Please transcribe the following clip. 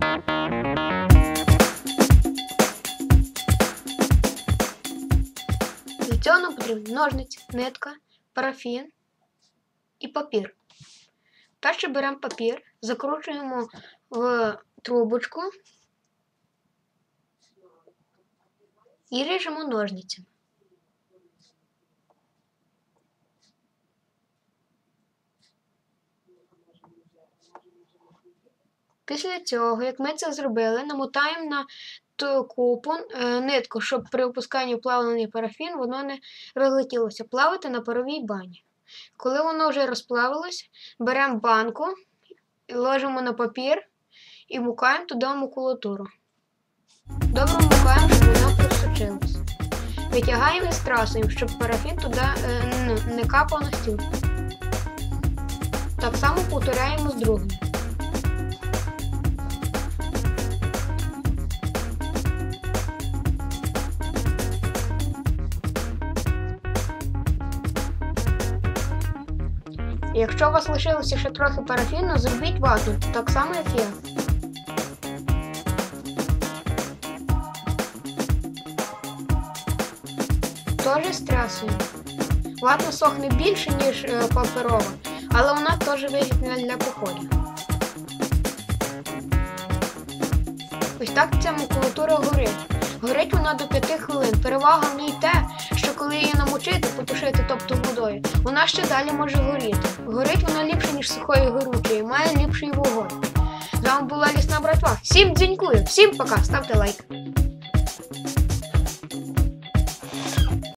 Для цього нам потрібні ножниці, нитка, парафін і папір. Перше беремо папір, закручуємо в трубочку і ріжемо ножницями. Після цього, як ми це зробили, намотаємо на ту купу е, нитку, щоб при опусканні плавлений парафін воно не розлетілося. Плавити на паровій бані. Коли воно вже розплавилось, беремо банку, ложимо на папір і мукаємо туди макулатуру. Добре мукаємо, щоб вона просочилась. Витягаємо і страсуємо, щоб парафін туди е, ну, не капав на стіл. Так само повторяємо з другим. Якщо у вас лишилося ще трохи парафіну, зробіть вату, так само як я. Теж стрясуємо. Вата сохне більше, ніж е, паперова, але вона теж вигідна для походів. Ось так ця макулатура горить. Горить вона до 5 хвилин. Перевага в ній те, що коли її намочити, водою, вона ще далі може горіти. Горить вона ліпше, ніж сухої і має ліпший вогонь. З вами була лісна братва. Всім дзінькую, всім пока, ставте лайк.